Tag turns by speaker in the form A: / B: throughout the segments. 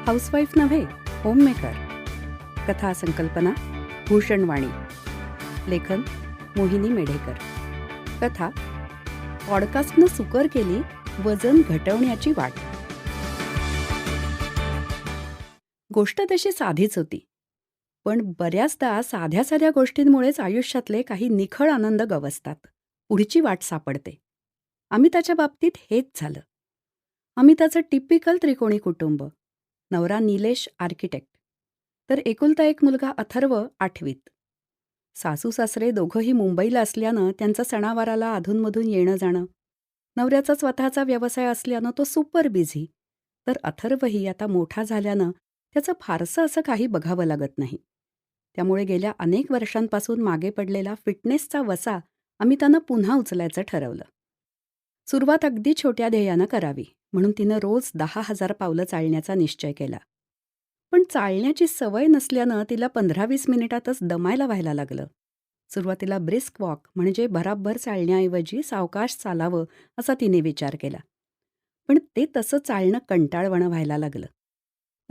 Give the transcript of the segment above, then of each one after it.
A: Housewife नव्हे homemaker. कथा संकल्पना भूषणवाणी लेखन मोहिनी मेढेकर. कथा पॉडकास्टनं सुकर केली वजन घटवण्याची वाट. गोष्ट तशी साधीच होती. पण बऱ्याचदा साध्या साध्या गोष्टींमुळेच आयुष्यातले काही निखळ आनंद गवसतात. पुढची वाट सापडते. अमिताच्या बाबतीत हेच झालं. अमिताचं टिपिकल त्रिकोणी कुटुंब नवरा निलेश आर्किटेक्ट. तर एकुलता एक मुलगा अथर्व आठवीत. सासू सासरे दोघंही मुंबईला असल्यानं त्यांचा सणावाराला अधूनमधून येणं जाणं नवऱ्याचा स्वतःचा व्यवसाय असल्यानं तो सुपर बिझी. तर अथर्वही आता मोठा झाल्यानं त्याचं फारसं असं काही बघावं लागत नाही. त्यामुळे गेल्या अनेक वर्षांपासून मागे पडलेला फिटनेसचा वसा अमितानं पुन्हा उचलायचं ठरवलं. सुरुवात अगदी छोट्या ध्येयानं करावी. म्हणून तिनं रोज दहा हजार पावलं चालण्याचा निश्चय केला. पण चालण्याची सवय नसल्यानं तिला पंधरा वीस मिनिटातच दमायला व्हायला लागलं. सुरुवातीला ब्रिस्क वॉक म्हणजे भराभर चालण्याऐवजी सावकाश चालावं असा तिने विचार केला. पण ते तसं चालणं कंटाळवणं व्हायला लागलं.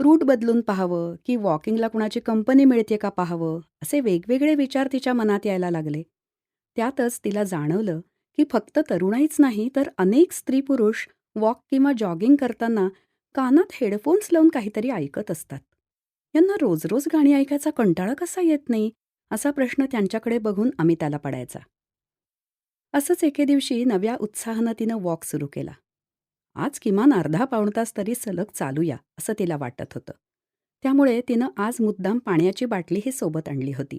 A: रूट बदलून पाहावं की वॉकिंगला कुणाची कंपनी मिळते का पाहावं असे वेगवेगळे विचार तिच्या मनात यायला लागले. त्यातच तिला जाणवलं की फक्त तरुणाईच नाही तर अनेक स्त्री पुरुष वॉक किंवा जॉगिंग करताना कानात हेडफोन्स लावून काहीतरी ऐकत असतात. यांना रोज रोज गाणी ऐकायचा कंटाळा कसा येत नाही असा प्रश्न त्यांच्याकडे बघून अमिताला पडायचा. असंच एके दिवशी नव्या उत्साहानं तिनं वॉक सुरू केला. आज किमान अर्धा पाऊण तास तरी सलग चालूया असं तिला वाटत होतं. त्यामुळे तिनं आज मुद्दाम पाण्याची बाटलीही सोबत आणली होती.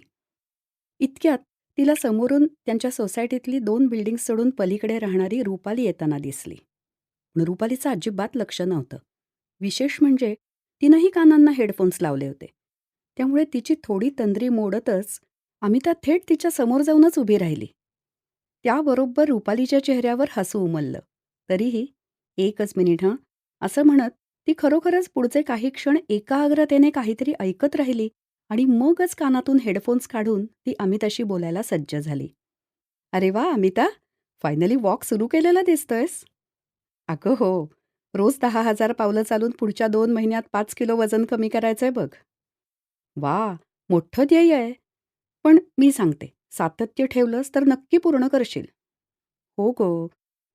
A: इतक्यात तिला समोरून त्यांच्या सोसायटीतली दोन बिल्डिंग्स सोडून पलीकडे राहणारी रुपाली येताना दिसली. पण रुपालीचं अजिबात लक्ष नव्हतं. विशेष म्हणजे तिनंही कानांना हेडफोन्स लावले होते. त्यामुळे तिची थोडी तंद्री मोडतच अमिता थेट तिच्या समोर जाऊनच उभी राहिली. त्याबरोबर रुपालीच्या चेहऱ्यावर हसू उमललं. तरीही एकच मिनिट हं. असं म्हणत ती खरोखरच पुढचे काही क्षण एकाग्रतेने काहीतरी ऐकत राहिली आणि मगच कानातून हेडफोन्स काढून ती अमिताशी बोलायला सज्ज झाली. अरे वा अमिता! फायनली वॉक सुरू केलेला दिसतोयस. अगं हो. रोज दहा हजार पावलं चालून पुढच्या दोन महिन्यात पाच किलो वजन कमी करायचंय बघ. वा मोठं ध्येय आहे. पण मी सांगते सातत्य ठेवलंस तर नक्की पूर्ण करशील. हो गो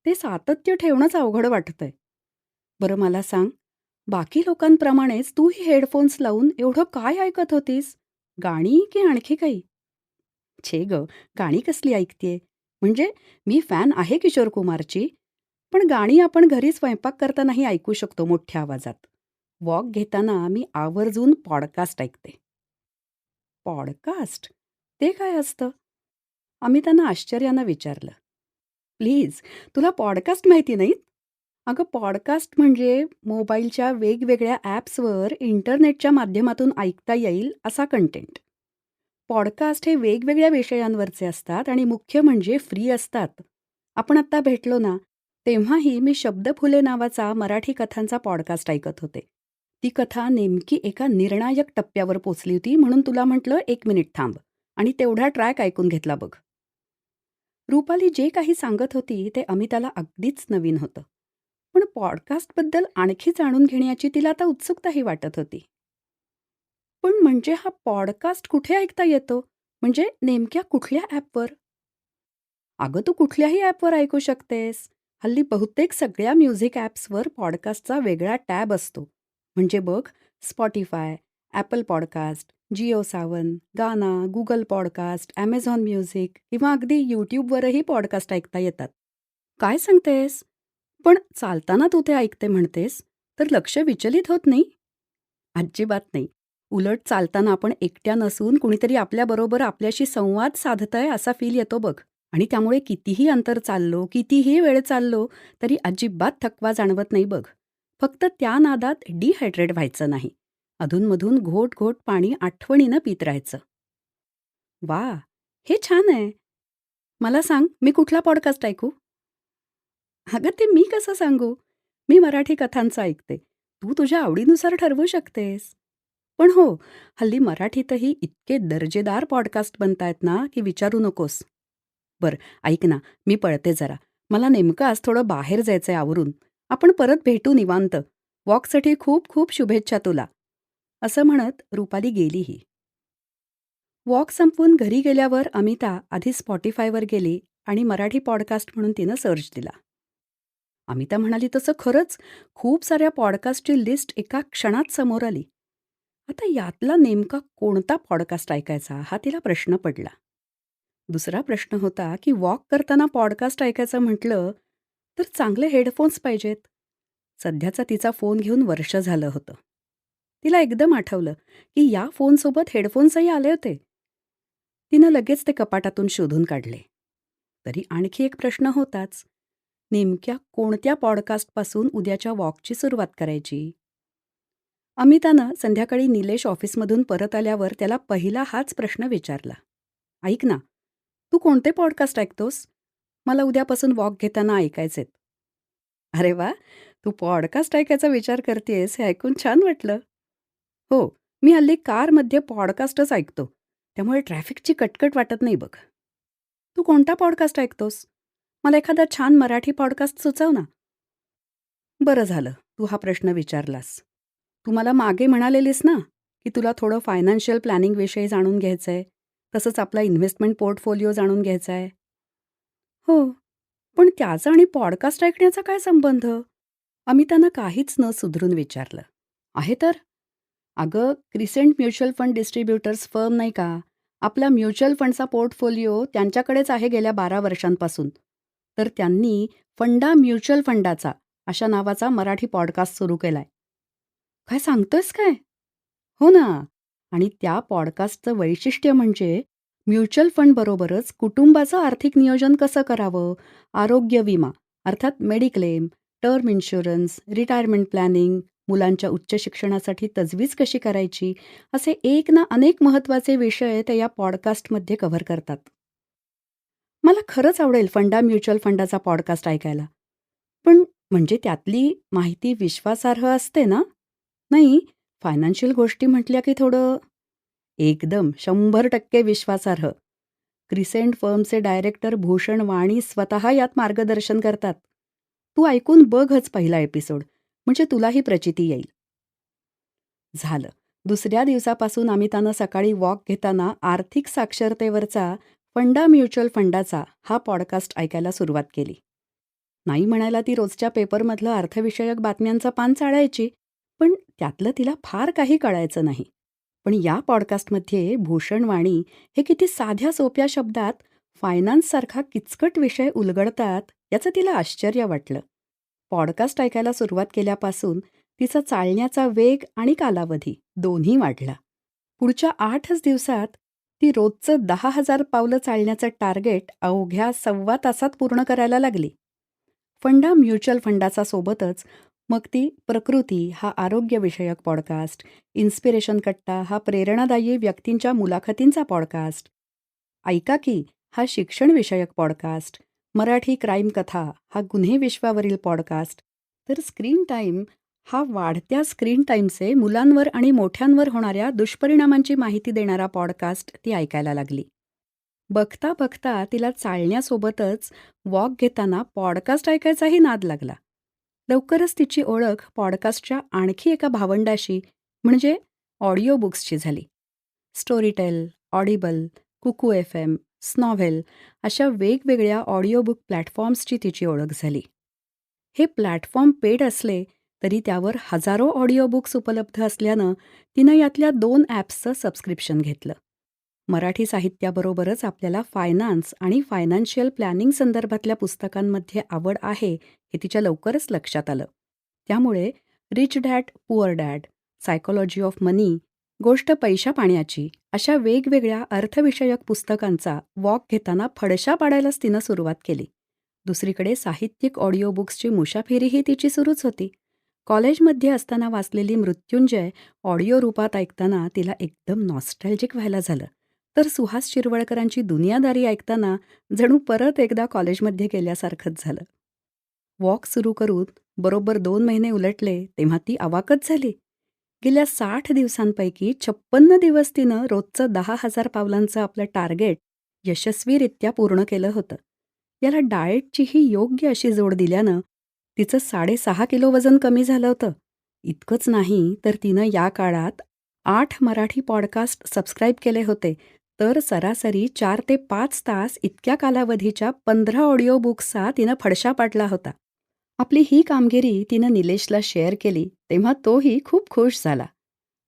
A: ते सातत्य ठेवणंच अवघड वाटतंय. बरं मला सांग बाकी लोकांप्रमाणेच तूही हेडफोन्स लावून एवढं काय ऐकत होतीस? गाणी की आणखी काही? छे ग गाणी कसली ऐकतेय? म्हणजे मी फॅन आहे किशोर कुमारची पण गाणी आपण घरी स्वयंपाक करतानाही ऐकू शकतो मोठ्या आवाजात. वॉक घेताना मी आवर्जून पॉडकास्ट ऐकते. पॉडकास्ट? ते काय असतं? आम्ही त्यांना आश्चर्यानं विचारलं. प्लीज तुला पॉडकास्ट माहिती नाहीत? अगं पॉडकास्ट म्हणजे मोबाईलच्या वेगवेगळ्या ॲप्सवर इंटरनेटच्या माध्यमातून ऐकता येईल असा कंटेंट. पॉडकास्ट हे वेगवेगळ्या विषयांवरचे असतात आणि मुख्य म्हणजे फ्री असतात. आपण आत्ता भेटलो ना तेव्हाही मी शब्द फुले नावाचा मराठी कथांचा पॉडकास्ट ऐकत होते. ती कथा नेमकी एका निर्णायक टप्प्यावर पोचली होती म्हणून तुला म्हटलं एक मिनिट थांब आणि तेवढा ट्रॅक ऐकून घेतला बघ. रुपाली जे काही सांगत होती ते अमिताला अगदीच नवीन होतं. पण पॉडकास्टबद्दल आणखी जाणून घेण्याची तिला आता उत्सुकताही वाटत होती. पण म्हणजे हा पॉडकास्ट कुठे ऐकता येतो? म्हणजे नेमक्या कुठल्या ॲपवर अगं तू कुठल्याही ॲपवर ऐकू शकतेस. हल्ली बहुतेक सगळ्या म्युझिक ॲप्सवर पॉडकास्टचा वेगळा टॅब असतो. म्हणजे बघ Spotify Apple podcast Jio Saavn Gaana Google podcast Amazon music किंवा अगदी यूट्यूबवरही पॉडकास्ट ऐकता येतात. काय सांगतेस? पण चालताना तू ते ऐकते म्हणतेस तर लक्ष विचलित होत नाही? अजिबात नाही. उलट चालताना आपण एकट्या नसून कुणीतरी आपल्याबरोबर आपल्याशी संवाद साधतंय असा फील येतो बघ. आणि त्यामुळे कितीही अंतर चाललो कितीही वेळ चाललो तरी अजिबात थकवा जाणवत नाही बघ. फक्त त्या नादात डिहायड्रेट व्हायचं नाही. अधूनमधून घोट घोट पाणी आठवणीनं पित राहायचं. वा हे छान आहे. मला सांग मी कुठला पॉडकास्ट ऐकू? अगं ते मी कसं सांगू? मी मराठी कथांचं ऐकते. तू तुझ्या आवडीनुसार ठरवू शकतेस. पण हो हल्ली मराठीतही इतके दर्जेदार पॉडकास्ट बनतायत ना की विचारू नकोस. बरं ऐक ना मी पळते जरा. मला नेमकं आज थोडं बाहेर जायचंय आवरून. आपण परत भेटू निवांत. वॉकसाठी खूप खूप शुभेच्छा तुला. असं म्हणत रुपाली गेलीही वॉक संपवून घरी गेल्यावर अमिता आधी स्पॉटीफायवर गेली आणि मराठी पॉडकास्ट म्हणून तिनं सर्च दिला. अमिता म्हणाली तसं खरंच? खूप साऱ्या पॉडकास्टची लिस्ट एका क्षणात समोर आली. आता यातला नेमका कोणता पॉडकास्ट ऐकायचा हा तिला प्रश्न पडला. दुसरा प्रश्न होता की वॉक करताना पॉडकास्ट ऐकायचं म्हटलं तर चांगले हेडफोन्स पाहिजेत. सध्याचा तिचा फोन घेऊन वर्ष झालं होतं. तिला एकदम आठवलं की या फोनसोबत हेडफोन्सही आले होते. तिनं लगेच ते कपाटातून शोधून काढले. तरी आणखी एक प्रश्न होताच. नेमक्या कोणत्या पॉडकास्टपासून उद्याच्या वॉकची सुरुवात करायची? अमितानं संध्याकाळी निलेश ऑफिसमधून परत आल्यावर त्याला पहिला हाच प्रश्न विचारला. ऐक ना तू कोणते पॉडकास्ट ऐकतोस? मला उद्यापासून वॉक घेताना ऐकायचेत. अरे वा! तू पॉडकास्ट ऐकायचा विचार करतेस हे ऐकून छान वाटलं. हो मी हल्ली कारमध्ये पॉडकास्टच ऐकतो. त्यामुळे ट्रॅफिकची कटकट वाटत नाही बघ. तू कोणता पॉडकास्ट ऐकतोस? मला एखादा छान मराठी पॉडकास्ट सुचव ना. बरं झालं तू हा प्रश्न विचारलास. तू मला मागे म्हणालेलीस ना की तुला थोडं फायनान्शियल प्लॅनिंगविषयी जाणून घ्यायचं आहे तसंच आपला इन्व्हेस्टमेंट पोर्टफोलिओ जाणून घ्यायचा आहे. हो पण त्याचा आणि पॉडकास्ट ऐकण्याचा काय संबंध? अमितानं काहीच न सुधरून विचारलं. आहे तर? अगं crescent mutual fund distributors firm नाही का? आपला म्युच्युअल फंडचा पोर्टफोलिओ त्यांच्याकडेच आहे गेल्या बारा वर्षांपासून. तर त्यांनी फंडा म्युच्युअल फंडाचा अशा नावाचा मराठी पॉडकास्ट सुरू केलाय. काय सांगतोयस काय? हो ना. आणि त्या पॉडकास्टचं वैशिष्ट्य म्हणजे म्युच्युअल फंडबरोबरच कुटुंबाचं आर्थिक नियोजन कसं करावं? आरोग्य विमा अर्थात mediclaim term insurance retirement planning मुलांच्या उच्च शिक्षणासाठी तजवीज कशी करायची? असे एक ना अनेक महत्त्वाचे विषय ते या पॉडकास्टमध्ये कव्हर करतात. मला खरंच आवडेल फंडा म्युच्युअल फंडाचा पॉडकास्ट ऐकायला. पण म्हणजे त्यातली माहिती विश्वासार्ह असते ना? नाही फायनान्शियल गोष्टी म्हटल्या की थोडं एकदम शंभर टक्के विश्वासार्ह. क्रिसेंट फर्मचे डायरेक्टर भूषण वाणी स्वतः यात मार्गदर्शन करतात. तू ऐकून बघच पहिला एपिसोड म्हणजे तुलाही प्रचिती येईल. झालं. दुसऱ्या दिवसापासून अमितानं सकाळी वॉक घेताना आर्थिक साक्षरतेवरचा फंडा म्युच्युअल फंडाचा हा पॉडकास्ट ऐकायला सुरुवात केली. नाही म्हणायला ती रोजच्या पेपरमधलं अर्थविषयक बातम्यांचं पान चाळायची पण त्यातलं तिला फार काही कळायचं नाही. पण या पॉडकास्टमध्ये भूषणवाणी हे किती साध्या सोप्या शब्दात फायनान्ससारखा किचकट विषय उलगडतात याचं तिला आश्चर्य वाटलं. पॉडकास्ट ऐकायला सुरुवात केल्यापासून तिचा चालण्याचा वेग आणि कालावधी दोन्ही वाढला. पुढच्या आठच दिवसात ती रोजचं दहा हजार पावलं चालण्याचं टार्गेट अवघ्या सव्वा तासात पूर्ण करायला लागली. फंडा म्युच्युअल फंडाचा सोबतच मग ती प्रकृती हा आरोग्यविषयक पॉडकास्ट इन्स्पिरेशन कट्टा हा प्रेरणादायी व्यक्तींच्या मुलाखतींचा पॉडकास्ट ऐका की हा शिक्षणविषयक पॉडकास्ट मराठी क्राईम कथा हा गुन्हे विश्वावरील पॉडकास्ट तर स्क्रीन टाईम हा वाढत्या स्क्रीन टाईमचे मुलांवर आणि मोठ्यांवर होणाऱ्या दुष्परिणामांची माहिती देणारा पॉडकास्ट ती ऐकायला लागली. बघता बघता तिला चालण्यासोबतच वॉक घेताना पॉडकास्ट ऐकायचाही नाद लागला. लवकरच तिची ओळख पॉडकास्टच्या आणखी एका भावंडाशी म्हणजे ऑडिओ बुक्सची झाली. Storytel Audible Kuku F M Snovel अशा वेगवेगळ्या ऑडिओ बुक प्लॅटफॉर्म्सची तिची ओळख झाली. हे प्लॅटफॉर्म पेड असले तरी त्यावर हजारो ऑडिओ बुक्स उपलब्ध असल्यानं तिनं यातल्या दोन ॲप्सचं सबस्क्रिप्शन घेतलं. मराठी साहित्याबरोबरच आपल्याला फायनान्स आणि फायनान्शियल प्लॅनिंग संदर्भातल्या पुस्तकांमध्ये आवड आहे हे तिच्या लवकरच लक्षात आलं. त्यामुळे rich dad poor dad psychology of money गोष्ट पैशा पाण्याची अशा वेगवेगळ्या अर्थविषयक पुस्तकांचा वॉक घेताना फडशा पाडायलाच तिनं सुरुवात केली. दुसरीकडे साहित्यिक ऑडिओ बुक्सची मुशाफेरीही तिची सुरूच होती. कॉलेजमध्ये असताना वाचलेली मृत्युंजय ऑडिओ रूपात ऐकताना तिला एकदम नॉस्टॅल्जिक व्हायला झालं. तर सुहास शिरवळकरांची दुनियादारी ऐकताना जणू परत एकदा कॉलेजमध्ये गेल्यासारखंच झालं. वॉक सुरू करून बरोबर दोन महिने उलटले तेव्हा ती अवाकच झाली. गेल्या साठ दिवसांपैकी छप्पन्न दिवस तिनं रोजचं दहा हजार पावलांचं आपलं टार्गेट यशस्वीरित्या पूर्ण केलं होतं. याला डाएटचीही योग्य अशी जोड दिल्यानं तिचं साडेसहा किलो वजन कमी झालं होतं. इतकंच नाही तर तिनं या काळात आठ मराठी पॉडकास्ट सबस्क्राईब केले होते तर सरासरी चार ते पाच तास इतक्या कालावधीच्या पंधरा ऑडिओ बुक्सचा तिनं फडशा पाडला होता. आपली ही कामगिरी तिनं निलेशला शेअर केली तेव्हा तोही खूप खुश झाला.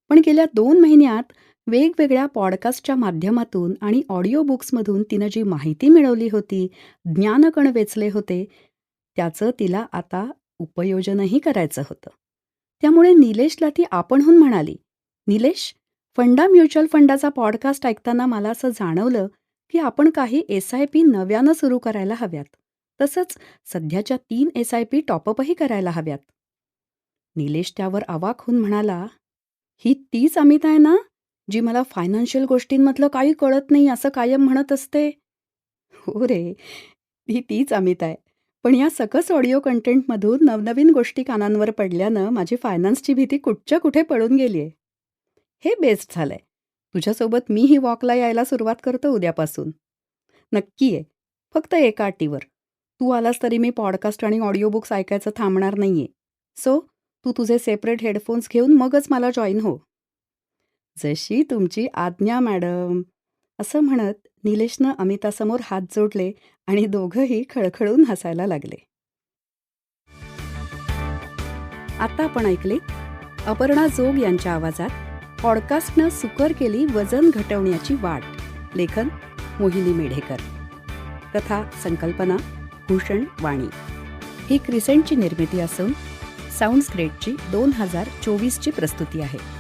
A: पण गेल्या दोन महिन्यात वेगवेगळ्या पॉडकास्टच्या माध्यमातून आणि ऑडिओ बुक्समधून तिनं जी माहिती मिळवली होती ज्ञानकण वेचले होते त्याचं तिला आता उपयोजनही करायचं होतं. त्यामुळे निलेशला ती आपणहून म्हणाली निलेश फंडा म्युच्युअल फंडाचा पॉडकास्ट ऐकताना मला असं जाणवलं की आपण काही एस आय पी नव्यानं सुरू करायला हव्यात. तसंच सध्याच्या तीन एस आय पी टॉपअपही करायला हव्यात. निलेश त्यावर अवाक होऊन म्हणाला ही तीच अमित आहे ना जी मला फायनान्शियल गोष्टींमधलं काही कळत नाही असं कायम म्हणत असते? हो रे ही तीच अमित आहे. पण या सकस ऑडिओ कंटेंटमधून नवनवीन गोष्टी कानांवर पडल्यानं माझी फायनान्सची भीती कुठच्या कुठे पळून गेली आहे हे बेस्ट झालंय. तुझ्यासोबत मी ही वॉकला यायला सुरुवात करतो उद्यापासून. नक्की आहे फक्त एका अटीवर. तू आलास तरी मी पॉडकास्ट आणि ऑडिओ बुक्स ऐकायचं थांबणार नाहीये. सो तू तुझे सेपरेट हेडफोन्स घेऊन मगच मला जॉईन हो. जशी तुमची आज्ञा मॅडम. असं म्हणत निलेशनं अमितासमोर हात जोडले आणि दोघंही खळखळून हसायला लागले. आता आपण ऐकले अपर्णा जोग यांच्या आवाजात पॉडकास्टनं सुकर केली वजन घटवण्याची वाट. लेखन मोहिनी मेढेकर. कथा संकल्पना भूषण वाणी. ही क्रिसेंटची निर्मिती असून साऊंड्स ग्रेटची दोन हजार चोवीसची प्रस्तुती आहे.